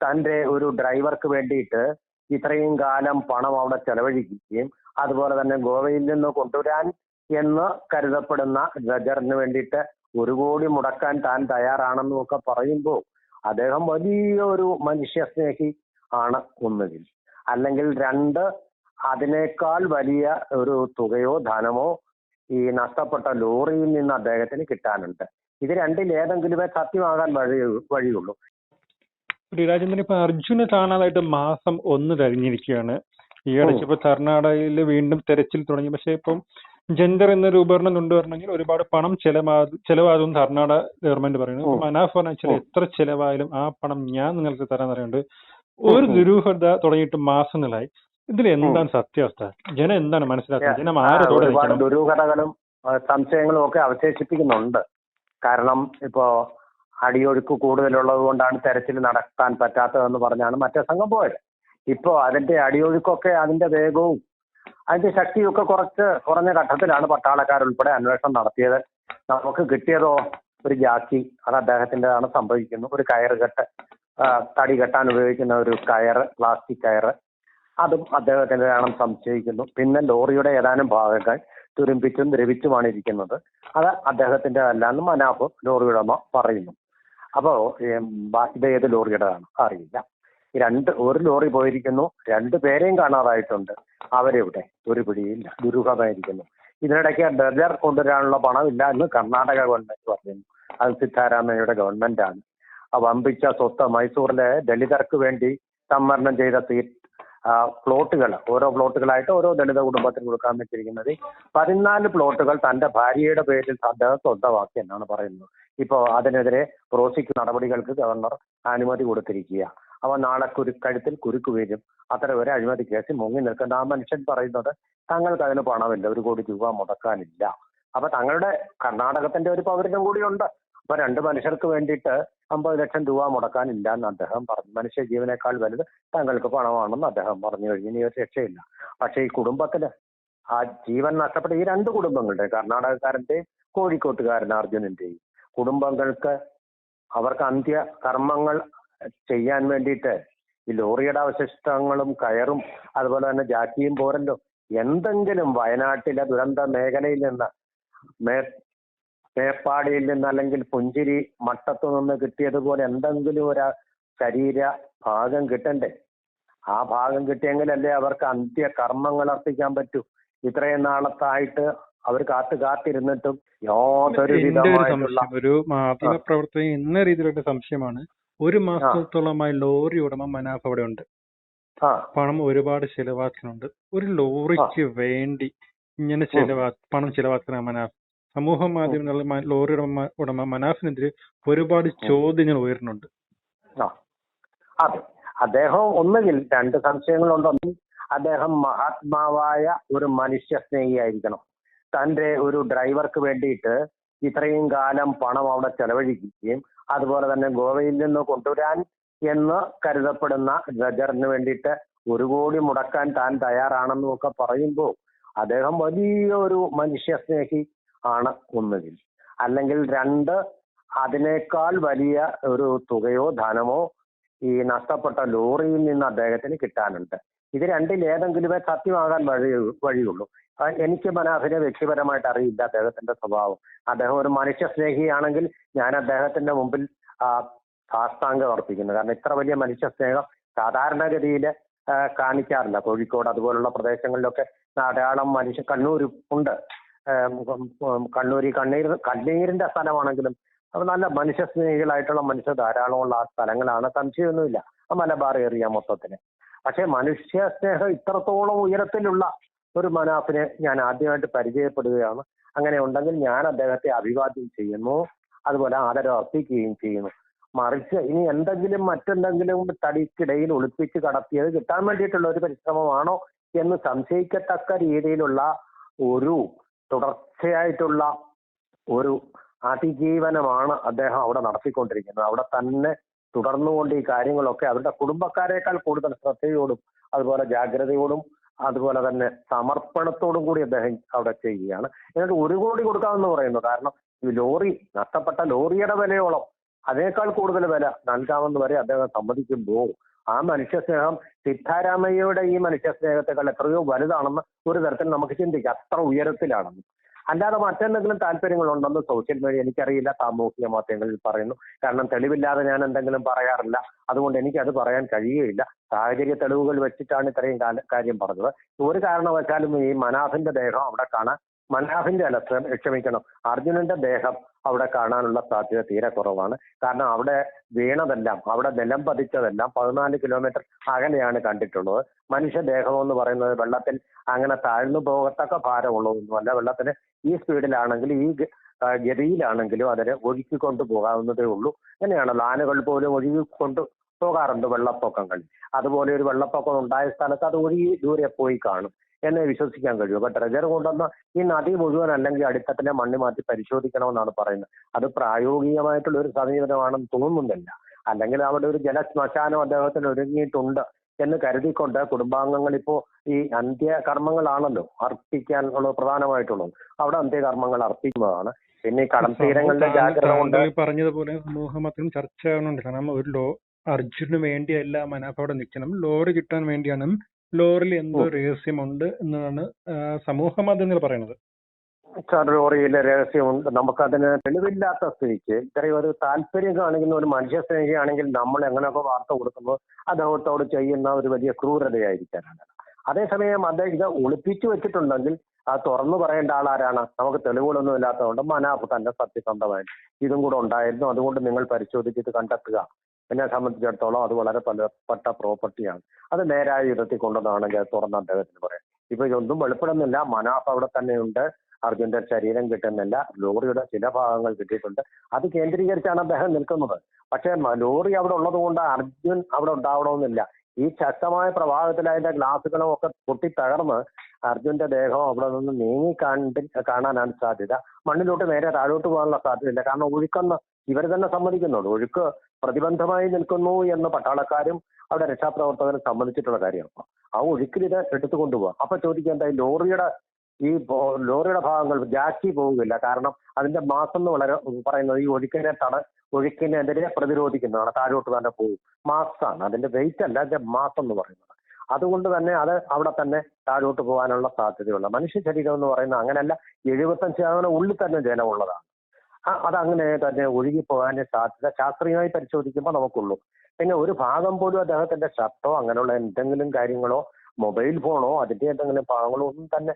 തന്റെ ഒരു ഡ്രൈവർക്ക് വേണ്ടിയിട്ട് ഇത്രയും കാലം പണം അവിടെ ചെലവഴിക്കുകയും അതുപോലെ തന്നെ ഗോവയിൽ നിന്ന് കൊണ്ടുവരാൻ എന്ന് കരുതപ്പെടുന്ന ഗജറിന് വേണ്ടിയിട്ട് ഒരു കോടി മുടക്കാൻ താൻ തയ്യാറാണെന്നും ഒക്കെ പറയുമ്പോൾ അദ്ദേഹം വലിയ ഒരു മനുഷ്യസ്നേഹി ആണ് ഒന്നുകിൽ. അല്ലെങ്കിൽ രണ്ട് അതിനേക്കാൾ വലിയ ഒരു തുകയോ ധനമോ ഈ നഷ്ടപ്പെട്ട ലോറിയിൽ നിന്ന് അദ്ദേഹത്തിന് കിട്ടാനുണ്ട്. ഇത് രണ്ടിൽ ഏതെങ്കിലുമേ സത്യമാകാൻ വഴി വഴിയുള്ളൂ. രാജേന്ദ്രൻ ഇപ്പൊ അർജുന് കാണാതായിട്ട് മാസം ഒന്ന് കഴിഞ്ഞിരിക്കുകയാണ്. ഈ ഇടയ്ക്ക് ഇപ്പൊ കർണാടകയിൽ വീണ്ടും തെരച്ചിൽ തുടങ്ങി. പക്ഷെ ഇപ്പം ജെൻഡർ എന്നൊരു ഉപകരണം കൊണ്ടുവരണമെങ്കിൽ ഒരുപാട് പണം ചെലവാ ചെലവാകും കർണാടക ഗവൺമെന്റ് പറയുന്നു. മനാഫ് വെച്ചാൽ എത്ര ചെലവായാലും ആ പണം ഞാൻ നിങ്ങൾക്ക് തരാൻ പറയുന്നുണ്ട്. ഒരു ദുരൂഹത തുടങ്ങിയിട്ട് മാസങ്ങളായി. ഇതിൽ എന്താണ് സത്യാവസ്ഥ? ജനം എന്താണ് മനസ്സിലാക്കുന്നത്? ജനം ആരോടെ ദുരൂഹതകളും സംശയങ്ങളും ഒക്കെ അവശേഷിപ്പിക്കുന്നുണ്ട്. കാരണം ഇപ്പോ അടിയൊഴുക്ക് കൂടുതലുള്ളത് കൊണ്ടാണ് തെരച്ചിൽ നടത്താൻ പറ്റാത്തതെന്ന് പറഞ്ഞാണ് മറ്റേ സംഘം പോയത്. ഇപ്പോ അതിന്റെ അടിയൊഴുക്കൊക്കെ അതിന്റെ വേഗവും അതിന്റെ ശക്തിയും ഒക്കെ കുറച്ച് കുറഞ്ഞ ഘട്ടത്തിലാണ് പട്ടാളക്കാരുൾപ്പെടെ അന്വേഷണം നടത്തിയത്. നമുക്ക് കിട്ടിയതോ ഒരു ജാക്കി അത് അദ്ദേഹത്തിന്റെതാണ് സംഭവിക്കുന്നു ഒരു കയറ് കെട്ട് തടി കെട്ടാൻ ഉപയോഗിക്കുന്ന ഒരു കയറ് പ്ലാസ്റ്റിക് കയറ്. അതും അദ്ദേഹത്തിന്റെതാണെന്ന് സംശയിക്കുന്നു. പിന്നെ ലോറിയുടെ ഏതാനും ഭാഗങ്ങൾ തുരുമ്പിച്ചും ദ്രവിച്ചുമാണ് ഇരിക്കുന്നത്. അത് അദ്ദേഹത്തിന്റെ അല്ലാന്നും മനാഫ് ലോറിയുടെ ഉടമ പറയുന്നു. അപ്പോ ബാക്കി ഏത് ലോറിയുടേതാണ് അറിയില്ല. രണ്ട് ഒരു ലോറി പോയിരിക്കുന്നു രണ്ട് പേരെയും കാണാതായിട്ടുണ്ട്. അവരെവിടെ ഒരു പിടിയില്ല ദുരൂഹമായിരിക്കുന്നു. ഇതിനിടയ്ക്ക് ഡെർജർ കൊണ്ടുവരാനുള്ള പണമില്ല എന്ന് കർണാടക ഗവൺമെന്റ് പറയുന്നു. അത് സിദ്ധാരാമയ്യയുടെ ഗവൺമെന്റാണ്. വമ്പിച്ച സ്വത്ത് മൈസൂരിലെ ദളിതർക്ക് വേണ്ടി സംവരണം ചെയ്ത പ്ലോട്ടുകൾ ഓരോ പ്ലോട്ടുകളായിട്ട് ഓരോ ദളിത കുടുംബത്തിന് കൊടുക്കാൻ വെച്ചിരിക്കുന്നത്. പതിനാല് പ്ലോട്ടുകൾ തന്റെ ഭാര്യയുടെ പേരിൽ അദ്ദേഹം സ്വന്തമാക്കി എന്നാണ് പറയുന്നത്. ഇപ്പോൾ അതിനെതിരെ പ്രോസിക്യൂ നടപടികൾക്ക് ഗവർണർ അനുമതി കൊടുത്തിരിക്കുക അവ നാളെ കുരു കഴുത്തിൽ കുരുക്ക് വീഴും. അത്തരം ഒരു അഴിമതി കേസിൽ മുങ്ങി നിൽക്കുന്ന ആ മനുഷ്യൻ പറയുന്നത് തങ്ങൾക്ക് അതിന് പണമില്ല. ഒരു കോടി രൂപ മുടക്കാനില്ല. അപ്പൊ തങ്ങളുടെ കർണാടകത്തിന്റെ ഒരു പൗരനും കൂടിയുണ്ട്. അപ്പൊ രണ്ട് മനുഷ്യർക്ക് വേണ്ടിയിട്ട് അമ്പത് ലക്ഷം രൂപ മുടക്കാനില്ല എന്ന് അദ്ദേഹം പറഞ്ഞു. മനുഷ്യ ജീവനേക്കാൾ വലുത് തങ്ങൾക്ക് പണമാണെന്ന് അദ്ദേഹം പറഞ്ഞു. കഴിഞ്ഞു ഇനി ഒരു രക്ഷയില്ല. പക്ഷെ ഈ കുടുംബത്തിൽ ആ ജീവൻ നഷ്ടപ്പെട്ട ഈ രണ്ട് കുടുംബങ്ങളുടെ കർണാടകക്കാരന്റെയും കോഴിക്കോട്ടുകാരൻ അർജുനന്റെയും കുടുംബങ്ങൾക്ക് അവർക്ക് അന്ത്യ കർമ്മങ്ങൾ ചെയ്യാൻ വേണ്ടിയിട്ട് ഈ ലോറിയുടെ അവശിഷ്ടങ്ങളും കയറും അതുപോലെ തന്നെ ജാറ്റിയും പോരല്ലോ. എന്തെങ്കിലും വയനാട്ടിലെ ദുരന്ത മേഖലയിൽ നിന്ന് മേപ്പാടിയിൽ നിന്ന് അല്ലെങ്കിൽ പുഞ്ചിരി മട്ടത്തു നിന്ന് കിട്ടിയതുപോലെ എന്തെങ്കിലും ഒരു ശരീര ഭാഗം കിട്ടണ്ടേ? ആ ഭാഗം കിട്ടിയെങ്കിലല്ലേ അവർക്ക് അന്ത്യ കർമ്മങ്ങൾ അർപ്പിക്കാൻ പറ്റൂ. ഇത്രയും നാളത്തായിട്ട് അവർ കാത്തു കാത്തിരുന്നിട്ടും യാതൊരു ഒരു മാധ്യമ പ്രവർത്തകൻ എന്ന രീതിയിലുള്ള സംശയമാണ്. ഒരു മാസത്തോളമായി ലോറി ഉടമ മനാഫ് അവിടെ ഉണ്ട്. ആ. പണം ഒരുപാട് ചെലവാക്കുന്നുണ്ട്. ഒരു ലോറിക്ക് വേണ്ടി ഇങ്ങനെ ചെലവാ പണം ചെലവാക്കുന്ന മനാഫ് സമൂഹ മാധ്യമങ്ങളിൽ ലോറി ഉടമ ഉടമ മനാഫിനെതിരെ ഒരുപാട് ചോദ്യങ്ങൾ ഉയരുന്നുണ്ട്. അതെ. അദ്ദേഹം ഒന്നുകിൽ രണ്ട് സംശയങ്ങളുണ്ടോ? അദ്ദേഹം മഹാത്മാവായ ഒരു മനുഷ്യ സ്നേഹിയായിരിക്കണം. തന്റെ ഒരു ഡ്രൈവർക്ക് വേണ്ടിയിട്ട് ഇത്രയും കാലം പണം അവിടെ ചെലവഴിക്കുകയും അതുപോലെ തന്നെ ഗോവയിൽ നിന്ന് കൊണ്ടുവരാൻ എന്ന് കരുതപ്പെടുന്ന ഗജറിന് വേണ്ടിയിട്ട് ഒരു കോടി മുടക്കാൻ താൻ തയ്യാറാണെന്നും ഒക്കെ പറയുമ്പോൾ അദ്ദേഹം വലിയ ഒരു മനുഷ്യ സ്നേഹി ആണ് ഒന്നുകിൽ. അല്ലെങ്കിൽ രണ്ട് അതിനേക്കാൾ വലിയ ഒരു തുകയോ ധനമോ ഈ നഷ്ടപ്പെട്ട ലോറിയിൽ നിന്ന് അദ്ദേഹത്തിന് കിട്ടാനുണ്ട്. ഇത് രണ്ടിൽ ഏതെങ്കിലുമേ സത്യമാകാൻ വഴി വഴിയുള്ളൂ. എനിക്ക് മനാഫിനെ വ്യക്തിപരമായിട്ട് അറിയില്ല അദ്ദേഹത്തിന്റെ സ്വഭാവം. അദ്ദേഹം ഒരു മനുഷ്യ സ്നേഹിയാണെങ്കിൽ ഞാൻ അദ്ദേഹത്തിന്റെ മുമ്പിൽ സാഷ്ടാംഗം അർപ്പിക്കുന്നു. കാരണം ഇത്ര വലിയ മനുഷ്യ സ്നേഹം സാധാരണഗതിയിൽ കാണിക്കാറില്ല. കോഴിക്കോട് അതുപോലുള്ള പ്രദേശങ്ങളിലൊക്കെ ധാരാളം മനുഷ്യ കണ്ണൂർ ഉണ്ട്. ഉം, കണ്ണൂർ കണ്ണീരിന്റെ സ്ഥലമാണെങ്കിലും അത് നല്ല മനുഷ്യ സ്നേഹികളായിട്ടുള്ള മനുഷ്യ ധാരാളമുള്ള ആ സ്ഥലങ്ങളാണ്. സംശയമൊന്നുമില്ല. ആ മലബാർ ഏറിയ മൊത്തത്തിന് പക്ഷെ മനുഷ്യ സ്നേഹം ഇത്രത്തോളം ഉയരത്തിലുള്ള ഒരു മനാഫിനെ ഞാൻ ആദ്യമായിട്ട് പരിചയപ്പെടുകയാണ്. അങ്ങനെ ഉണ്ടെങ്കിൽ ഞാൻ അദ്ദേഹത്തെ അഭിവാദ്യം ചെയ്യുന്നു. അതുപോലെ ആദരം അർപ്പിക്കുകയും ചെയ്യുന്നു. മറിച്ച് ഇനി എന്തെങ്കിലും മറ്റെന്തെങ്കിലും തടിക്കിടയിൽ ഒളിപ്പിച്ച് കടത്തിയത് കിട്ടാൻ വേണ്ടിയിട്ടുള്ള ഒരു പരിശ്രമമാണോ എന്ന് സംശയിക്കത്തക്ക രീതിയിലുള്ള ഒരു തുടർച്ചയായിട്ടുള്ള ഒരു അതിജീവനമാണ് അദ്ദേഹം അവിടെ നടത്തിക്കൊണ്ടിരിക്കുന്നത്. അവിടെ തന്നെ തുടർന്നുകൊണ്ട് ഈ കാര്യങ്ങളൊക്കെ അവരുടെ കുടുംബക്കാരെക്കാൾ കൂടുതൽ ശ്രദ്ധയോടും അതുപോലെ ജാഗ്രതയോടും അതുപോലെ തന്നെ സമർപ്പണത്തോടും കൂടി അദ്ദേഹം അവിടെ ചെയ്യുകയാണ്. എന്നിട്ട് ഒരു കോടി കൊടുക്കാമെന്ന് പറയുന്നു. കാരണം ഈ ലോറി നഷ്ടപ്പെട്ട ലോറിയുടെ വിലയോളം അതിനേക്കാൾ കൂടുതൽ വില നൽകാമെന്ന് വരെ അദ്ദേഹം സമ്മതിക്കുമ്പോൾ ആ മനുഷ്യ സ്നേഹം സിദ്ധാരാമയ്യയുടെ ഈ മനുഷ്യ സ്നേഹത്തെക്കാൾ എത്രയോ വലുതാണെന്ന് ഒരു തരത്തിൽ നമുക്ക് ചിന്തിക്കാം. അത്ര ഉയരത്തിലാണെന്ന് അല്ലാതെ മറ്റെന്തെങ്കിലും താല്പര്യങ്ങളുണ്ടെന്ന് സോഷ്യൽ മീഡിയ എനിക്കറിയില്ല സാമൂഹിക മാധ്യമങ്ങളിൽ പറയുന്നു. കാരണം തെളിവില്ലാതെ ഞാൻ എന്തെങ്കിലും പറയാറില്ല. അതുകൊണ്ട് എനിക്ക് അത് പറയാൻ കഴിയുകയില്ല. സാഹചര്യ തെളിവുകൾ വെച്ചിട്ടാണ് ഇത്രയും കാര്യം പറഞ്ഞത്. ഒരു കാരണവശാലും ഈ മനാഫിന്റെ ദേഹം അവിടെ കാണാൻ മനാഫിന്റെ അല്ല ക്ഷമിക്കണം. അർജുനന്റെ ദേഹം അവിടെ കാണാനുള്ള സാധ്യത തീരെ കുറവാണ്. കാരണം അവിടെ വീണതെല്ലാം അവിടെ നിലം പതിച്ചതെല്ലാം പതിനാല് കിലോമീറ്റർ അകലെയാണ് കണ്ടിട്ടുള്ളത്. മനുഷ്യദേഹം എന്ന് പറയുന്നത് വെള്ളത്തിൽ അങ്ങനെ താഴ്ന്നു പോകത്തക്ക ഭാരമുള്ളതൊന്നുമല്ല വെള്ളത്തിന് ഈ സ്പീഡിലാണെങ്കിലും ഈ ഗതിയിലാണെങ്കിലും അതിനെ ഒഴുക്കിക്കൊണ്ട് പോകാവുന്നതേ ഉള്ളൂ. അങ്ങനെയാണല്ലോ ആനകൾ പോലും ഒഴുകിക്കൊണ്ട് പോകാറുണ്ട് വെള്ളപ്പൊക്കങ്ങളിൽ അതുപോലെ ഒരു വെള്ളപ്പൊക്കം ഉണ്ടായ സ്ഥലത്ത് അത് ഒഴുകി ദൂരെ പോയി കാണും. എന്നെ വിശ്വസിക്കാൻ കഴിയും അപ്പൊ ട്രെജർ കൊണ്ടുവന്ന ഈ നദി മുഴുവൻ അല്ലെങ്കിൽ അടിത്തട്ടിലെ മണ്ണ് മാറ്റി പരിശോധിക്കണമെന്നാണ് പറയുന്നത്. അത് പ്രായോഗികമായിട്ടുള്ള ഒരു സമീപനമാണെന്ന് തോന്നുന്നില്ല. അല്ലെങ്കിൽ അവിടെ ഒരു ജലശ്മശാനം അദ്ദേഹത്തിന് ഒരുങ്ങിയിട്ടുണ്ട് എന്ന് കരുതിക്കൊണ്ട് കുടുംബാംഗങ്ങൾ ഇപ്പോ ഈ അന്ത്യകർമ്മങ്ങളാണല്ലോ അർപ്പിക്കാനുള്ള ഉള്ളത് പ്രധാനമായിട്ടുള്ളത്. അവിടെ അന്ത്യകർമ്മങ്ങൾ അർപ്പിക്കുന്നതാണ്. പിന്നെ ഈ കടൽ തീരങ്ങളുടെ ജാഗ്രത കൊണ്ട് പറഞ്ഞതുപോലെ സമൂഹമാധ്യമം ചർച്ച ആവുന്നുണ്ട് കാരണം ഒരു ലോ അർജുന് വേണ്ടിയല്ല മനാഫ് അവിടെ നിൽക്കണം. ലോറി കിട്ടാൻ വേണ്ടിയാണ് ലോറിൽ എന്തോ. രഹസ്യമുണ്ട് എന്നാണ് ആ, സമൂഹ മാധ്യമങ്ങൾ പറയുന്നത്. ലോറിയിലെ രഹസ്യമുണ്ട്. നമുക്കതിന് തെളിവില്ലാത്ത സ്ഥിതിക്ക് ഇത്രയും ഒരു താല്പര്യം കാണിക്കുന്ന ഒരു മനുഷ്യ സ്നേഹിയാണെങ്കിൽ നമ്മൾ എങ്ങനെയൊക്കെ വാർത്ത കൊടുക്കുമ്പോൾ അദ്ദേഹത്തോട് ചെയ്യുന്ന ഒരു വലിയ ക്രൂരതയായിരിക്കാനാണ്. അതേസമയം അദ്ദേഹം ഇത് ഒളിപ്പിച്ചു വെച്ചിട്ടുണ്ടെങ്കിൽ അത് തുറന്നു പറയേണ്ട ആരാണ്? നമുക്ക് തെളിവുകളൊന്നും ഇല്ലാത്തതുകൊണ്ട് മനാഫ് തന്നെ സത്യസന്ധമായി ഇതും കൂടെ ഉണ്ടായിരുന്നു. അതുകൊണ്ട് നിങ്ങൾ പരിശോധിച്ചിട്ട് കണ്ടെത്തുക. എന്നെ സംബന്ധിച്ചിടത്തോളം അത് വളരെ പലപ്പെട്ട പ്രോപ്പർട്ടിയാണ് അത് നേരായ വിധത്തിൽ കൊണ്ടുവന്നാണെങ്കിൽ അത് തുറന്ന് അദ്ദേഹത്തിന് പറയാം. ഇപ്പൊ ഇതൊന്നും വെളിപ്പെടുന്നില്ല. മനാഫ് അവിടെ തന്നെയുണ്ട്. അർജുന്റെ ശരീരം കിട്ടുന്നില്ല. ലോറിയുടെ ചില ഭാഗങ്ങൾ കിട്ടിയിട്ടുണ്ട്. അത് കേന്ദ്രീകരിച്ചാണ് അദ്ദേഹം നിൽക്കുന്നത്. പക്ഷേ ലോറി അവിടെ ഉള്ളത് കൊണ്ട് അർജുൻ അവിടെ ഉണ്ടാവണമെന്നില്ല. ഈ ശക്തമായ പ്രവാഹത്തിൽ അതിന്റെ ഗ്ലാസുകളും ഒക്കെ പൊട്ടി തകർന്ന് അർജുന്റെ ദേഹം അവിടെ നിന്ന് നീങ്ങി കണ്ടി കാണാനാണ് സാധ്യത. മണ്ണിലോട്ട് നേരെ താഴോട്ട് പോകാനുള്ള സാധ്യതയില്ല. കാരണം ഒഴുക്കെന്ന് ഇവർ തന്നെ സമ്മതിക്കുന്നുണ്ട്. ഒഴുക്ക് പ്രതിബന്ധമായി നിൽക്കുന്നു എന്ന് പട്ടാളക്കാരും അവിടെ രക്ഷാപ്രവർത്തകരും സമ്മതിച്ചിട്ടുള്ള കാര്യമാണ്. ആ ഒഴുക്കിൽ ഇത് എടുത്തു കൊണ്ടുപോകാം അപ്പൊ ചോദിക്കേണ്ട ഈ ലോറിയുടെ ഈ ലോറിയുടെ ഭാഗങ്ങൾ ജാക്കി പോവുകയില്ല. കാരണം അതിന്റെ മാസം എന്ന് വളരെ പറയുന്നത് ഈ ഒഴുക്കിനെ തട ഒഴുക്കിനെതിരെ പ്രതിരോധിക്കുന്നതാണ്. താഴോട്ട് തന്നെ പോകും. മാസാണ്. അതിന്റെ വെയിറ്റ് അല്ല അതിന്റെ മാസം എന്ന് പറയുന്നത്. അതുകൊണ്ട് തന്നെ അത് അവിടെ തന്നെ താഴോട്ട് പോകാനുള്ള സാധ്യതയുള്ള മനുഷ്യ ശരീരം എന്ന് പറയുന്നത് അങ്ങനെയല്ല എഴുപത്തഞ്ച് ശതമാനം ഉള്ളിൽ തന്നെ ജലമുള്ളതാണ്. അതങ്ങനെ തന്നെ ഒഴുകി പോകാൻ സാധ്യത ശാസ്ത്രീയമായി പരിശോധിക്കുമ്പോൾ നമുക്കുള്ളൂ. പിന്നെ ഒരു ഭാഗം പോലും അദ്ദേഹത്തിന്റെ ഷർട്ടോ അങ്ങനെയുള്ള എന്തെങ്കിലും കാര്യങ്ങളോ മൊബൈൽ ഫോണോ അതിന്റെ എന്തെങ്കിലും ഭാഗങ്ങളോ ഒന്നും തന്നെ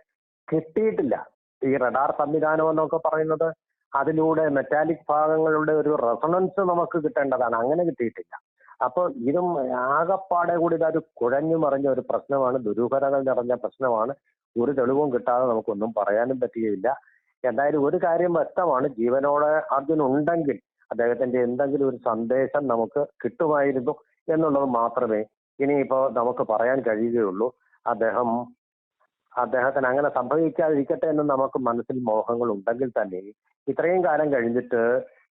കിട്ടിയിട്ടില്ല. ഈ റഡാർ സംവിധാനം എന്നൊക്കെ പറയുന്നത് അതിലൂടെ മെറ്റാലിക് ഭാഗങ്ങളുടെ ഒരു റെസണൻസ് നമുക്ക് കിട്ടേണ്ടതാണ്. അങ്ങനെ കിട്ടിയിട്ടില്ല. അപ്പോൾ ഇതും ആകപ്പാടെ കൂടി ഇതൊരു കുഴഞ്ഞു മറിഞ്ഞ ഒരു പ്രശ്നമാണ്. ദുരൂഹതകൾ നിറഞ്ഞ പ്രശ്നമാണ്. ഒരു തെളിവും കിട്ടാതെ നമുക്കൊന്നും പറയാനും പറ്റുകയില്ല. എന്തായാലും ഒരു കാര്യം വ്യക്തമാണ്. ജീവനോടെ അർജുൻ ഉണ്ടെങ്കിൽ അദ്ദേഹത്തിന്റെ എന്തെങ്കിലും ഒരു സന്ദേശം നമുക്ക് കിട്ടുമായിരുന്നു എന്നുള്ളത് മാത്രമേ ഇനിയിപ്പോ നമുക്ക് പറയാൻ കഴിയുകയുള്ളൂ. അദ്ദേഹം അദ്ദേഹത്തിന് അങ്ങനെ സംഭവിക്കാതിരിക്കട്ടെ എന്ന് നമുക്ക് മനസ്സിൽ മോഹങ്ങൾ ഉണ്ടെങ്കിൽ തന്നെ ഇത്രയും കാലം കഴിഞ്ഞിട്ട്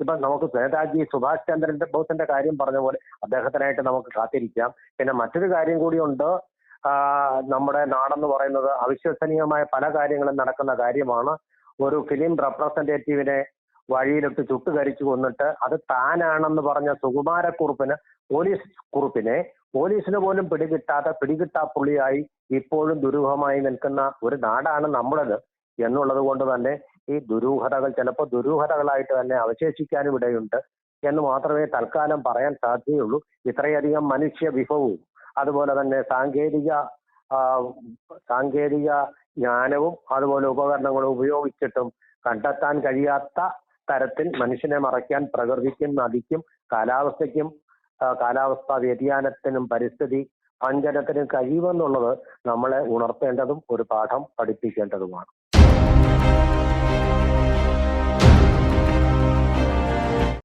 ഇപ്പൊ നമുക്ക് നേതാജി സുഭാഷ് ചന്ദ്രന്റെ ബോസിന്റെ കാര്യം പറഞ്ഞ പോലെ അദ്ദേഹത്തിനായിട്ട് നമുക്ക് കാത്തിരിക്കാം. പിന്നെ മറ്റൊരു കാര്യം കൂടിയുണ്ട് നമ്മുടെ നാടെന്ന് പറയുന്നത് അവിശ്വസനീയമായ പല കാര്യങ്ങളും നടക്കുന്ന കാര്യമാണ്. ഒരു ഫിലിം റെപ്രസെന്റേറ്റീവിനെ വഴിയിലിട്ട് ചുട്ടുകരിച്ചു കൊന്നിട്ട് അത് താനാണെന്ന് പറഞ്ഞ സുകുമാരക്കുറുപ്പിന് പോലീസ് കുറുപ്പിനെ പോലീസിന് പോലും പിടികിട്ടാത്ത പിടികിട്ടാ പുള്ളിയായി ഇപ്പോഴും ദുരൂഹമായി നിൽക്കുന്ന ഒരു നാടാണ് നമ്മുടേത് എന്നുള്ളത് കൊണ്ട് തന്നെ ഈ ദുരൂഹതകൾ ചിലപ്പോൾ ദുരൂഹതകളായിട്ട് തന്നെ അവശേഷിക്കാനും ഇടയുണ്ട് എന്ന് മാത്രമേ തൽക്കാലം പറയാൻ സാധ്യതയുള്ളൂ. ഇത്രയധികം മനുഷ്യ വിഭവവും അതുപോലെ തന്നെ സാങ്കേതിക സാങ്കേതിക ജ്ഞാനവും അതുപോലെ ഉപകരണങ്ങളും ഉപയോഗിച്ചിട്ടും കണ്ടെത്താൻ കഴിയാത്ത തരത്തിൽ മനുഷ്യനെ മറയ്ക്കാൻ പ്രകൃതിക്കും നദിക്കും കാലാവസ്ഥയ്ക്കും കാലാവസ്ഥാ വ്യതിയാനത്തിനും പരിസ്ഥിതി പഞ്ചനത്തിനും കഴിയുമെന്നുള്ളത് നമ്മളെ ഉണർത്തേണ്ടതും ഒരു പാഠം പഠിപ്പിക്കേണ്ടതുമാണ്.